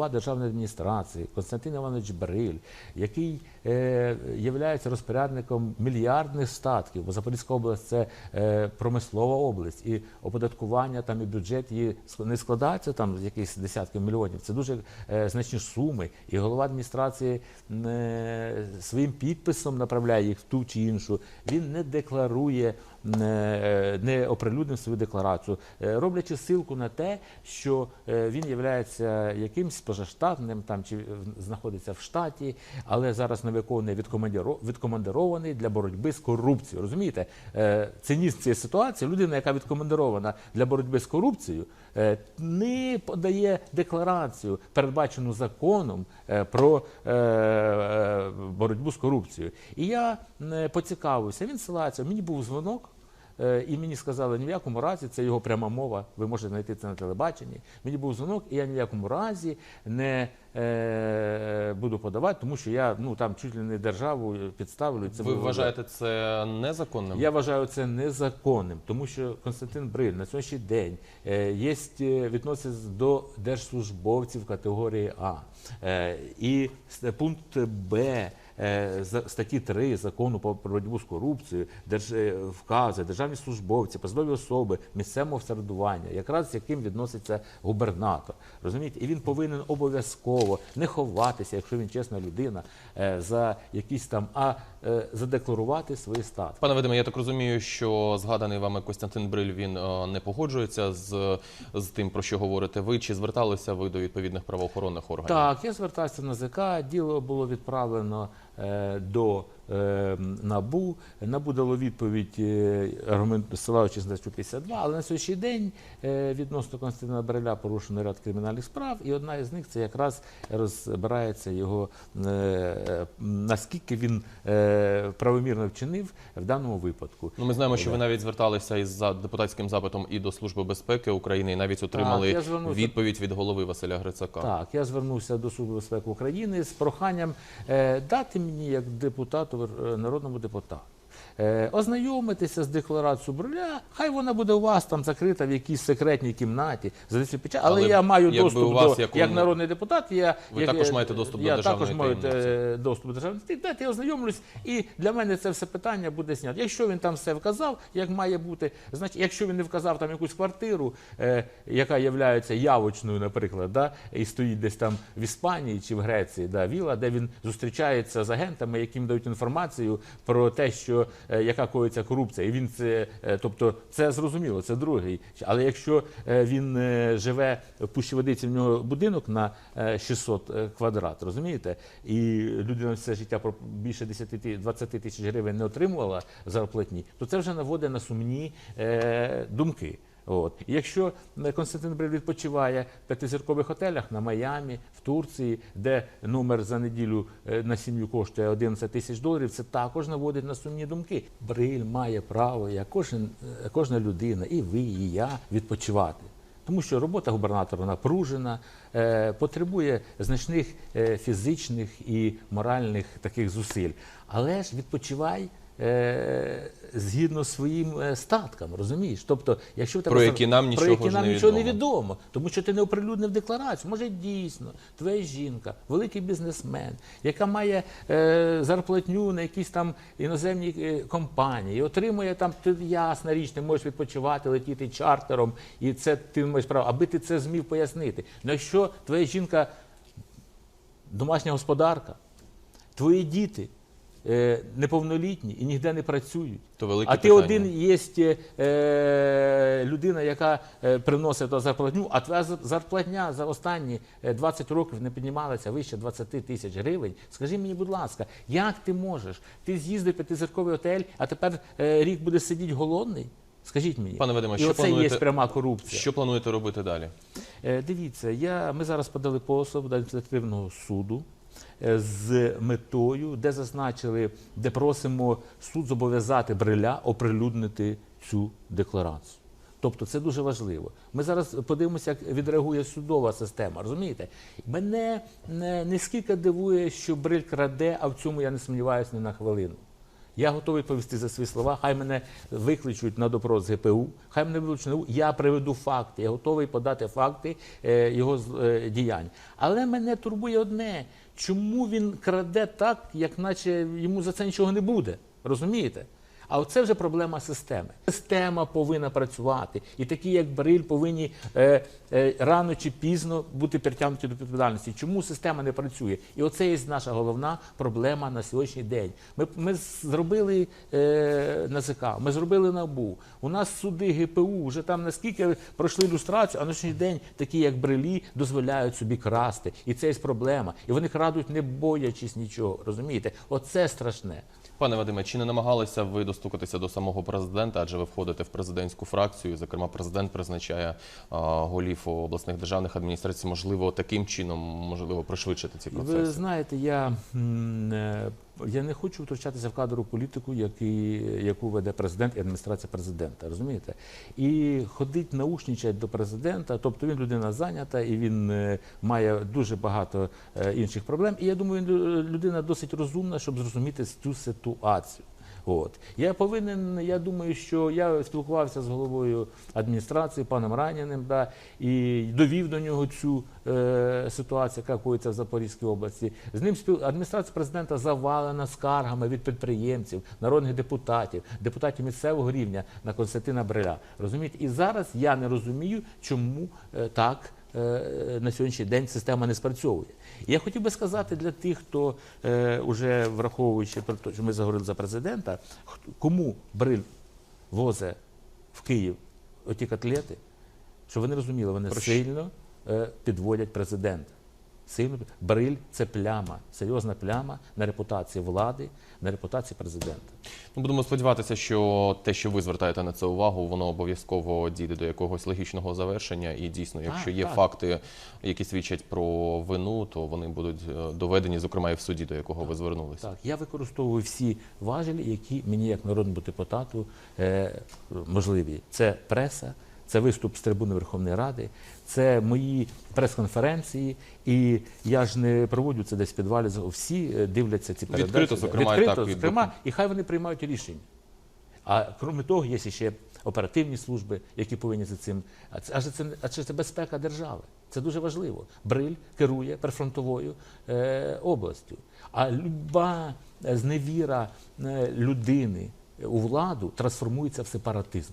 голова державної адміністрації Константин Іванович Бриль, який е, є розпорядником мільярдних статків, бо Запорізька область це е, промислова область, і оподаткування там і бюджет її не складається там з якихось десятків мільйонів. Це дуже е, значні суми. І голова адміністрації е, своїм підписом направляє їх в ту чи іншу. Він не декларує, не оприлюднив свою декларацію, е, роблячи ссылку на те, що е, він є якимсь позаштатним там чи знаходиться в штаті, але зараз не виконує відкомандирований для боротьби з корупцією. Розумієте, Е, цинізм цієї ситуації, людина, яка відкомандирована для боротьби з корупцією, не подає декларацію, передбачену законом про боротьбу з корупцією. І я поцікавився, він ссилається, мені був дзвонок. Е, І мені сказали, ні в якому разі, це його пряма мова, ви можете знайти це на телебаченні. Мені був дзвонок, і я ні в якому разі не е, буду подавати, тому що я ну там чуть ли не державу підставлю. Це Ви вважаєте це незаконним? я вважаю це незаконним, тому що Константин Бриль на сьогоднішній день е, є е, відноситься до держслужбовців категорії А. Е, і пункт Б. е, Статті 3 закону про боротьбу з корупцією, держ, е, державні службовці, посадові особи місцевого самоврядування, якраз з яким відноситься губернатор. Розумієте, і він повинен обов'язково не ховатися, якщо він чесна людина, е, за якісь там, а задекларувати свої статки. Пане Вадиме, я так розумію, що згаданий вами Костянтин Бриль він не погоджується з, з тим, про що говорите ви. Чи зверталися ви до відповідних правоохоронних органів? Так, я звертався на ЗК, діло було відправлено до е, НАБУ. НАБУ дало відповідь, е, аргумент, ссилаючись на статтю 52, але на сьогоднішній день е, відносно Константина Бреля порушено ряд кримінальних справ, і одна із них це якраз розбирається його, е, е, наскільки він е, правомірно вчинив в даному випадку. Ну, ми знаємо, що ви навіть зверталися із депутатським запитом і до Служби безпеки України, і навіть отримали я звернувся. відповідь від голови Василя Грицака. Так, я звернувся до Служби безпеки України з проханням е, дати мені як депутату, е, народному депутату. Е, ознайомитися з декларацією Бруля, хай вона буде у вас там закрита в якійсь секретній кімнаті, за печать, але, Але я маю доступ у вас до як як, народний депутат. Я Ви як, також маєте доступ до я державної також маю таємниці. е, доступ до державної таємниці. Дайте я ознайомлюсь, і для мене це все питання буде знято. Якщо він там все вказав, як має бути, значить, якщо він не вказав там якусь квартиру, е, яка є явочною, наприклад, да, і стоїть десь там в Іспанії чи в Греції, да, віла, де він зустрічається з агентами, яким дають інформацію про те, що яка коїться корупція, і він це, е, тобто, це зрозуміло, це другий. Але якщо е, він е, живе в Пущі Водиці, в нього будинок на е, 600 квадрат, розумієте, і людина все життя більше 10 ти- 20 тисяч гривень не отримувала зарплатні, то це вже наводить на сумні е, думки. От. Якщо Константин Бриль відпочиває в п'ятизіркових готелях на Майамі, в Турції, де номер за неділю е, на сім'ю коштує 11 тисяч доларів, це також наводить на сумні думки. Бриль має право, як кожен, е, кожна людина, і ви, і я, відпочивати. Тому що робота губернатора напружена, е, потребує значних е, фізичних і моральних таких зусиль. Але ж відпочивай е, згідно своїм е, статкам, розумієш? Тобто, якщо в тебе Про які нам про нічого які нам нічого не відомо. відомо, тому що ти не оприлюднив декларацію. Може, дійсно, твоя жінка, великий бізнесмен, яка має е, зарплатню на якісь там іноземні е, компанії, отримує там ти ясна річ, ти можеш відпочивати, летіти чартером, і це ти маєш право, аби ти це змів пояснити. Ну якщо твоя жінка домашня господарка, твої діти. Е, Неповнолітні і ніде не працюють. То велике а ти питання. один є е, людина, яка е, приносить зарплатню, а твоя зарплатня за останні е, 20 років не піднімалася вище 20 тисяч гривень. Скажи мені, будь ласка, як ти можеш? Ти з'їздив п'ятизірковий готель, а тепер е, рік буде сидіти голодний? Скажіть мені, Пане Вадиме, і що оце є пряма корупція. Що плануєте робити далі? Е, Дивіться, я, ми зараз подали позов до адміністративного суду е, з метою, де зазначили, де просимо суд зобов'язати Бриля оприлюднити цю декларацію. Тобто це дуже важливо. Ми зараз подивимося, як відреагує судова система. Розумієте? Мене не, не скільки дивує, що Бриль краде, а в цьому я не сумніваюся ні на хвилину. Я готовий відповісти за свої слова. Хай мене викличуть на допрос ГПУ, хай мене на Я приведу факти. Я готовий подати факти е, його е, діянь. Але мене турбує одне: чому він краде так, як наче йому за це нічого не буде. Розумієте? А оце вже проблема системи. Система повинна працювати, і такі, як Бриль, повинні е, е, рано чи пізно бути притягнуті до відповідальності. Чому система не працює? І оце є наша головна проблема на сьогоднішній день. Ми, ми зробили е, НАЗК, ми зробили НАБУ. У нас суди ГПУ вже там наскільки пройшли ілюстрацію, а на сьогоднішній день такі, як Брилі, дозволяють собі красти. І це є проблема. І вони крадуть, не боячись нічого. Розумієте? Оце страшне. Пане Вадиме, чи не намагалися ви достукатися до самого президента, адже ви входите в президентську фракцію? Зокрема, президент призначає а, голів обласних державних адміністрацій. Можливо, таким чином можливо пришвидшити ці Ви процеси? знаєте, я, е, я не хочу втручатися в кадрову політику, які, яку веде президент і адміністрація президента. Розумієте? І ходить наушничать до президента, тобто він людина зайнята і він е, має дуже багато е, інших проблем. І я думаю, він людина досить розумна, щоб зрозуміти цю ситуацію. От я повинен. Я думаю, що я спілкувався з головою адміністрації, паном Раніним, да, і довів до нього цю е, ситуацію, яка коїться в Запорізькій області. З ним спіл... адміністрація президента завалена скаргами від підприємців, народних депутатів, депутатів місцевого рівня на Константина Бриля. Розумієте, і зараз я не розумію, чому е, так. Е, На сьогоднішній день система не спрацьовує. І Я хотів би сказати для тих, хто вже враховуючи про те, що ми заговорили за президента, кому Бриль возе в Київ оті котлети, щоб вони розуміли, вони Про сильно е, підводять президента. Під- Бриль це пляма, серйозна пляма на репутації влади, на репутації президента. Ну, будемо сподіватися, що те, що ви звертаєте на це увагу, воно обов'язково дійде до якогось логічного завершення. І дійсно, якщо Так, є так. факти, які свідчать про вину, то вони будуть е, доведені, зокрема, і в суді, до якого ви звернулися. Так, я використовую всі важелі, які мені, як народному депутату, е, можливі. Це преса, це виступ з трибуни Верховної Ради, це мої прес-конференції. І я ж не проводжу це десь в підвалі. Всі е, дивляться ці передачі. Відкрито, зокрема, і Відкрито, так, зокрема, і хай вони приймають рішення. А крім того, є ще оперативні служби, які повинні за цим. Адже це, адже це безпека держави. Це дуже важливо. Бриль керує прифронтовою е, областю. А люба е, зневіра е, людини у владу трансформується в сепаратизм.